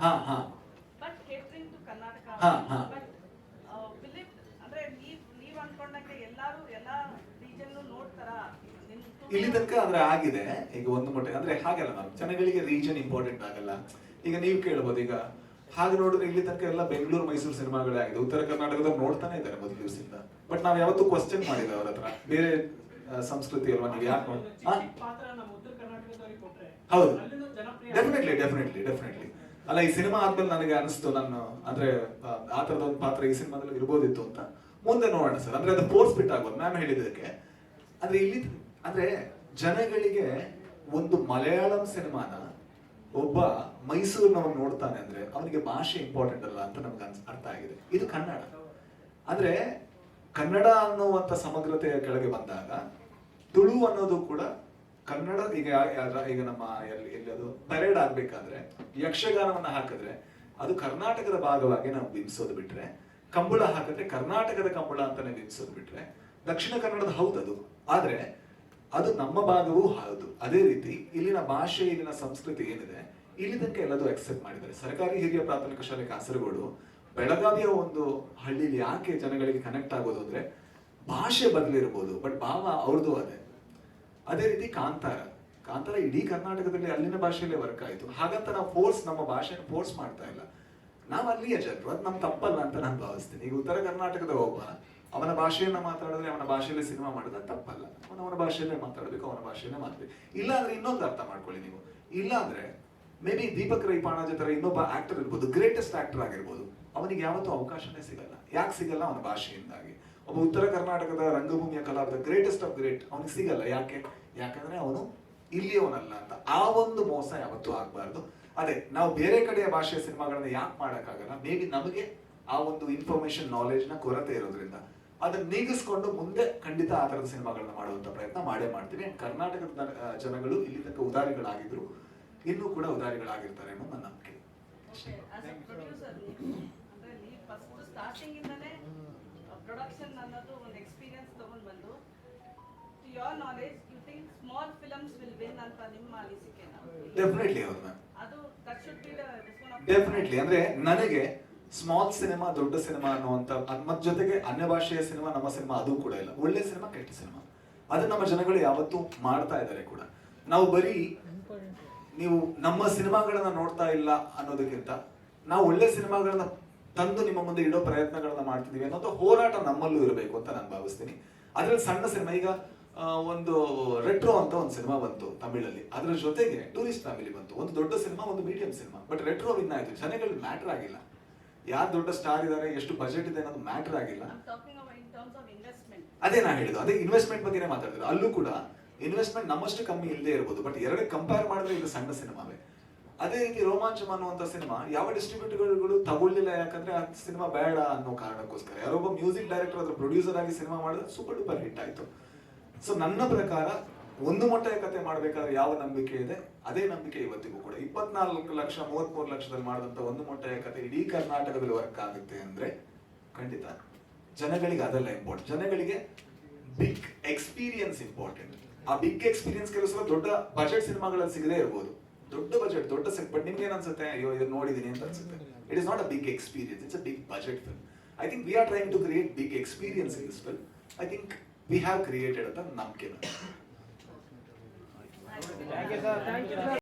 ಹಾ ಹಾ. But catering to Karnataka ಹಾ, ಹಾ. ಬಟ್ ಬಿಲೀವ್ ಅಂದ್ರೆ ನೀವ್ ನೀವ್ ಅನ್ಕೊಂಡಂಗೆ ಎಲ್ಲಾರು ಎಲ್ಲಾ ರೀಜನ್ ನೋಡ್ತಾರ? ನಿಮ್ ಇಲ್ಲಿ ತನಕ ಅಂದ್ರೆ ಆಗಿದೆ. ಈಗ ಒಂದು ಮಟ್ಟ ಅಂದ್ರೆ ಹಾಗಲ್ಲ ಮ್ಯಾಮ್ ಜನಗಳಿಗೆ ರೀಜನ್ ಇಂಪಾರ್ಟೆಂಟ್ ಆಗಲ್ಲ. ಈಗ ನೀವು ಕೇಳ್ಬೋದು ಈಗ ಹಾಗೆ ನೋಡಿದ್ರೆ ಇಲ್ಲಿ ತನಕ ಎಲ್ಲ ಬೆಂಗಳೂರು ಮೈಸೂರು ಸಿನಿಮಾಗಳೇ ಆಗಿದೆ. ಉತ್ತರ ಕರ್ನಾಟಕದವ್ರು ನೋಡ್ತಾನೆ ಇದ್ದಾರೆ ಮೊದಲು ದಿವಸದಿಂದ ಬಟ್ ನಾವು ಯಾವತ್ತೂ ಕ್ವಶನ್ ಮಾಡಿಲ್ಲ ಅವ್ರ ಹತ್ರ. ಬೇರೆ ಆ, ಸಂಸ್ಕೃತಿ ಅಲ್ವಾ ನೀವು ಯಾಕೆ ನೋಡಿ ಹಾ? ಪಾತ್ರ ನಮ್ಮ ಉತ್ತರ ಕರ್ನಾಟಕದವರಿಗೆ ಕೊಟ್ರೆ ಹೌದು. ಅಲ್ಲಿನ ಜನಪ್ರಿಯ ಡೆಫಿನೆಟ್ಲಿ ಡೆಫಿನೆಟ್ಲಿ ಡೆಫಿನೆಟ್ಲಿ ಅಲ್ಲ ಈ ಸಿನಿಮಾ ಆದ್ಮೇಲೆ ನನಗೆ ಅನಿಸ್ತು ನಾನು ಅಂದ್ರೆ ಆ, ತರದ ಒಂದು ಪಾತ್ರ ಈ ಸಿನಿಮಾದಲ್ಲಿ ಇರ್ಬೋದಿತ್ತು ಅಂತ. ಮುಂದೆ ನೋಡೋಣ ಸರ್ ಅಂದ್ರೆ ಅದು ಫೋರ್ಸ್ ಬಿಟ್ ಆಗ್ಬೋದು ಮ್ಯಾಮ್ ಹೇಳಿದ್ದಕ್ಕೆ ಅಂದ್ರೆ ಇಲ್ಲಿ ಅಂದ್ರೆ ಜನಗಳಿಗೆ ಒಂದು ಮಲಯಾಳಂ ಸಿನಿಮಾನ ಒಬ್ಬ ಮೈಸೂರಿನವನು ನೋಡ್ತಾನೆ ಅಂದ್ರೆ ಅವನಿಗೆ ಭಾಷೆ ಇಂಪಾರ್ಟೆಂಟ್ ಅಲ್ಲ ಅಂತ ನಮ್ಗೆ ಅರ್ಥ ಆಗಿದೆ. ಇದು ಕನ್ನಡ. ಅಂದ್ರೆ ಕನ್ನಡ ಅನ್ನುವಂತ ಸಮಗ್ರತೆಯ ಕೆಳಗೆ ಬಂದಾಗ ತುಳು ಅನ್ನೋದು ಕೂಡ ಕನ್ನಡ ಈಗ ಈಗ ನಮ್ಮ ಎಲ್ಲಿ ಎಲ್ಲಿ ಅದು ಪರೇಡ್ ಆಗ್ಬೇಕಾದ್ರೆ ಯಕ್ಷಗಾನವನ್ನ ಹಾಕಿದ್ರೆ ಅದು ಕರ್ನಾಟಕದ ಭಾಗವಾಗಿ ನಾವು ಬಿಂಬಿಸೋದು ಬಿಟ್ರೆ, ಕಂಬಳ ಹಾಕಿದ್ರೆ ಕರ್ನಾಟಕದ ಕಂಬಳ ಅಂತಾನೆ ಬಿಂಬಿಸೋದು ಬಿಟ್ರೆ, ದಕ್ಷಿಣ ಕನ್ನಡದ ಹೌದದು. ಆದ್ರೆ ಅದು ನಮ್ಮ ಭಾಗವೂ ಹೌದು. ಅದೇ ರೀತಿ ಇಲ್ಲಿನ ಭಾಷೆ, ಇಲ್ಲಿನ ಸಂಸ್ಕೃತಿ ಏನಿದೆ ಇಲ್ಲಿ ತನಕ ಎಲ್ಲದೂ ಅಕ್ಸೆಪ್ಟ್ ಮಾಡಿದ್ದಾರೆ. ಸರ್ಕಾರಿ ಹಿರಿಯ ಪ್ರಾಥಮಿಕ ಶಾಲೆ ಕಾಸರಗೋಡು, ಬೆಳಗಾವಿಯ ಒಂದು ಹಳ್ಳಿಲಿ ಯಾಕೆ ಜನಗಳಿಗೆ ಕನೆಕ್ಟ್ ಆಗೋದು ಅಂದ್ರೆ ಭಾಷೆ ಬದಲಿರ್ಬೋದು ಬಟ್ ಭಾವ ಅವ್ರದ್ದು ಅದೇ. ಅದೇ ರೀತಿ ಕಾಂತಾರ. ಕಾಂತಾರ ಇಡೀ ಕರ್ನಾಟಕದಲ್ಲಿ ಅಲ್ಲಿನ ಭಾಷೆಯಲ್ಲೇ ವರ್ಕ್ ಆಯಿತು. ಹಾಗಂತ ನಾವು ಫೋರ್ಸ್ ನಮ್ಮ ಭಾಷೆನ ಫೋರ್ಸ್ ಮಾಡ್ತಾ ಇಲ್ಲ. ನಾವು ಅಲ್ಲಿಯ ಜನರು ಅದು ನಮ್ ತಪ್ಪಲ್ಲ ಅಂತ ನಾನು ಭಾವಿಸ್ತೀನಿ. ಈಗ ಉತ್ತರ ಕರ್ನಾಟಕದ ಒಬ್ಬ, ಅವನ ಭಾಷೆಯನ್ನ ಮಾತಾಡಿದ್ರೆ ಅವನ ಭಾಷೆಯಲ್ಲೇ ಸಿನಿಮಾ ಮಾಡಿದ ತಪ್ಪಲ್ಲ. ಅವನ ಅವನ ಭಾಷೆಯಲ್ಲೇ ಮಾತಾಡಬೇಕು, ಅವನ ಭಾಷೆಯಲ್ಲೇ ಮಾತಾಡಬೇಕು ಇಲ್ಲ ಅಂದ್ರೆ ಇನ್ನೊಂದು ಅರ್ಥ ಮಾಡ್ಕೊಳ್ಳಿ ನೀವು. ಇಲ್ಲ ಅಂದ್ರೆ ಮೇ ಬಿ ದೀಪಕ್ ರೈ ಪಾಣಾಜಿ ಇನ್ನೊಬ್ಬ ಆಕ್ಟರ್ ಇರ್ಬೋದು ಗ್ರೇಟೆಸ್ಟ್ ಆಕ್ಟರ್ ಆಗಿರ್ಬೋದು, ಅವನಿಗೆ ಯಾವತ್ತೂ ಅವಕಾಶನೇ ಸಿಗಲ್ಲ. ಯಾಕೆ ಸಿಗಲ್ಲ? ಅವನ ಭಾಷೆಯಿಂದಾಗಿ. ಒಬ್ಬ ಉತ್ತರ ಕರ್ನಾಟಕದ ರಂಗಭೂಮಿಯ ಕಲಾವಿದ ಗ್ರೇಟೆಸ್ಟ್ ಆಫ್ ಗ್ರೇಟ್ ಅವನಿಗೆ ಸಿಗಲ್ಲ. ಯಾಕೆ? ಯಾಕಂದ್ರೆ ಅವನು ಇಲ್ಲಿಯವನಲ್ಲ ಅಂತ. ಆ ಒಂದು ಮೋಸ ಯಾವತ್ತೂ ಆಗಬಾರ್ದು. ಅದೇ, ನಾವು ಬೇರೆ ಕಡೆಯ ಭಾಷೆಯ ಸಿನಿಮಾಗಳನ್ನ ಯಾಕೆ ಮಾಡೋಕ್ಕಾಗಲ್ಲ? ಮೇ ಬಿ ನಮಗೆ ಆ ಒಂದು ಇನ್ಫಾರ್ಮೇಶನ್ ನಾಲೆಜ್ನ ಕೊರತೆ ಇರೋದ್ರಿಂದ. ಅದನ್ನ ನೀಗಿಸ್ಕೊಂಡು ಮುಂದೆ ಖಂಡಿತ ಆ ಥರದ ಸಿನಿಮಾಗಳನ್ನ ಮಾಡುವಂತ ಪ್ರಯತ್ನ ಮಾಡೇ ಮಾಡ್ತೀವಿ. ಕರ್ನಾಟಕದ ಜನಗಳು ಇಲ್ಲಿ ತನಕ ಉದಾರಿಗಳಾಗಿದ್ರು, ಇನ್ನೂ ಕೂಡ ಉದಾರಿಗಳಾಗಿರ್ತಾರೆ ಅನ್ನೋ ನನ್ನ ನಂಬಿಕೆ. ಪ್ರೊಡಕ್ಷನ್ ಅನ್ನೋದು ಒಂದು ಎಕ್ಸ್ಪೀರಿಯನ್ಸ್ ತಗೊಂಡ್ ಬಂದು to your knowledge you think small films will win ಅಂತ ನಿಮ್ಮ ಅನಿಸಿಕೆ ಡೆಫಿನೆಟ್ಲಿ ಹೌದು ಮ್ಯಾಮ್ ಅದು ದಟ್ ಶುಡ್ ಬಿ ಡೆಫಿನೆಟ್ಲಿ ಅಂದ್ರೆ ನನಗೆ ಸ್ಮಾಲ್ ಸಿನಿಮಾ ದೊಡ್ಡ ಸಿನಿಮಾ ಅನ್ನುವಂತ ಅದ್ ಮತ್ ಜೊತೆಗೆ ಅನ್ಯ ಭಾಷೆಯ ಸಿನಿಮಾ ನಮ್ಮ ಸಿನಿಮಾ ಅದು ಕೂಡ ಇಲ್ಲ. ಒಳ್ಳೆ ಸಿನಿಮಾ ಕೆಟ್ಟ ಸಿನಿಮಾ ಅದು ನಮ್ಮ ಜನಗಳು ಯಾವತ್ತೂ ಮಾಡ್ತಾ ಇದ್ದಾರೆ ಕೂಡ. ನಾವು ಬರೀ ನೀವು ನಮ್ಮ ಸಿನಿಮಾಗಳನ್ನ ನೋಡ್ತಾ ಇಲ್ಲ ಅನ್ನೋದಕ್ಕಿಂತ ನಾವು ಒಳ್ಳೆ ಸಿನಿಮಾಗಳನ್ನ ತಂದು ನಿಮ್ಮ ಮುಂದೆ ಇಡೋ ಪ್ರಯತ್ನಗಳನ್ನ ಮಾಡ್ತಿದೀವಿ ಅನ್ನೋದು ಹೋರಾಟ ನಮ್ಮಲ್ಲೂ ಇರಬೇಕು ಅಂತ ನಾನು ಭಾವಿಸ್ತೀನಿ. ಅದ್ರಲ್ಲಿ ಸಣ್ಣ ಸಿನಿಮಾ ಈಗ ಒಂದು ರೆಟ್ರೋ ಅಂತ ಒಂದು ಸಿನಿಮಾ ಬಂತು ತಮಿಳಲ್ಲಿ. ಅದ್ರ ಜೊತೆಗೆ ಟೂರಿಸ್ಟ್ ಫ್ಯಾಮಿಲಿ ಬಂತು. ಒಂದು ದೊಡ್ಡ ಸಿನಿಮಾ ಒಂದು medium cinema. But retro win ಆಯ್ತು. ಜನಗಳು ಮ್ಯಾಟರ್ ಆಗಿಲ್ಲ. ಯಾರು ದೊಡ್ಡ ಸ್ಟಾರ್ ಇದ್ದಾರೆ ಎಷ್ಟು ಬಜೆಟ್ ಇದೆ ಅನ್ನೋದು ಮ್ಯಾಟರ್ ಆಗಿಲ್ಲ. ಅದೇ ನಾ ಹೇಳಿದ್ದು. ಅದೇ ಇನ್ವೆಸ್ಟ್ಮೆಂಟ್ ಬಗ್ಗೆನೇ ಮಾತಾಡಿದ್ರು ಅಲ್ಲೂ ಕೂಡ ಇನ್ವೆಸ್ಟ್ಮೆಂಟ್ ನಮ್ಮಷ್ಟು ಕಮ್ಮಿ ಇಲ್ಲದೆ ಇರಬಹುದು ಬಟ್ ಎರಡು ಕಂಪೇರ್ ಮಾಡಿದ್ರೆ ಇದು ಸಣ್ಣ ಸಿನಿಮಾವೇ. ಅದೇ ರೀತಿ ರೋಮಾಂಚಮ ಅನ್ನುವಂಥ ಸಿನಿಮಾ, ಯಾವ ಡಿಸ್ಟ್ರಿಬ್ಯೂಟರ್ಗಳು ತಗೊಳ್ಳಿಲ್ಲ ಯಾಕಂದ್ರೆ ಆ ಸಿನಿಮಾ ಬೇಡ ಅನ್ನೋ ಕಾರಣಕ್ಕೋಸ್ಕರ. ಯಾರೊಬ್ಬ ಮ್ಯೂಸಿಕ್ ಡೈರೆಕ್ಟರ್ ಅದ್ರ ಪ್ರೊಡ್ಯೂಸರ್ ಆಗಿ ಸಿನಿಮಾ ಮಾಡಿದ್ರೆ ಸೂಪರ್ ಡೂಪರ್ ಹಿಟ್ ಆಯ್ತು. ಸೊ ನನ್ನ ಪ್ರಕಾರ ಒಂದು ಮೊಟ್ಟೆಯ ಕತೆ ಮಾಡ್ಬೇಕಾದ್ರೆ ಯಾವ ನಂಬಿಕೆ ಇದೆ? ಅದೇ ನಂಬಿಕೆ ಇವತ್ತಿಗೂ ಕೂಡ. ಇಪ್ಪತ್ನಾಲ್ಕು ಲಕ್ಷ, ಮೂವತ್ಮೂರು ಲಕ್ಷದಲ್ಲಿ ಮಾಡಿದಂತ ಒಂದು ಮೊಟ್ಟೆಯ ಕತೆ ಇಡೀ ಕರ್ನಾಟಕದಲ್ಲಿ ವರ್ಕ್ ಆಗುತ್ತೆ ಅಂದ್ರೆ ಖಂಡಿತ ಜನಗಳಿಗೆ ಅದೆಲ್ಲ ಇಂಪಾರ್ಟೆಂಟ್ ಜನಗಳಿಗೆ ಬಿಗ್ ಎಕ್ಸ್ಪೀರಿಯನ್ಸ್ ಇಂಪಾರ್ಟೆಂಟ್ ಆ ಬಿಗ್ ಎಕ್ಸ್ಪೀರಿಯನ್ಸ್ ಕೆಲಸ ದೊಡ್ಡ ಬಜೆಟ್ ಸಿನಿಮಾಗಳಲ್ಲಿ ಸಿಗದೇ ಇರ್ಬೋದು. ದೊಡ್ಡ ಬಜೆಟ್ ದೊಡ್ಡ ಸೆಟ್ ಬಟ್ ನಿಮ್ಗೆ ಅನ್ಸುತ್ತೆ? ಅಯ್ಯೋ ಇದನ್ನ ನೋಡಿದೀನಿ ಅಂತ ಅನ್ಸುತ್ತೆ. It is not a big experience it's a big budget film I think we are trying to create big experience in this film I think we have created ಅಂತ ನಂಬಿಕೆ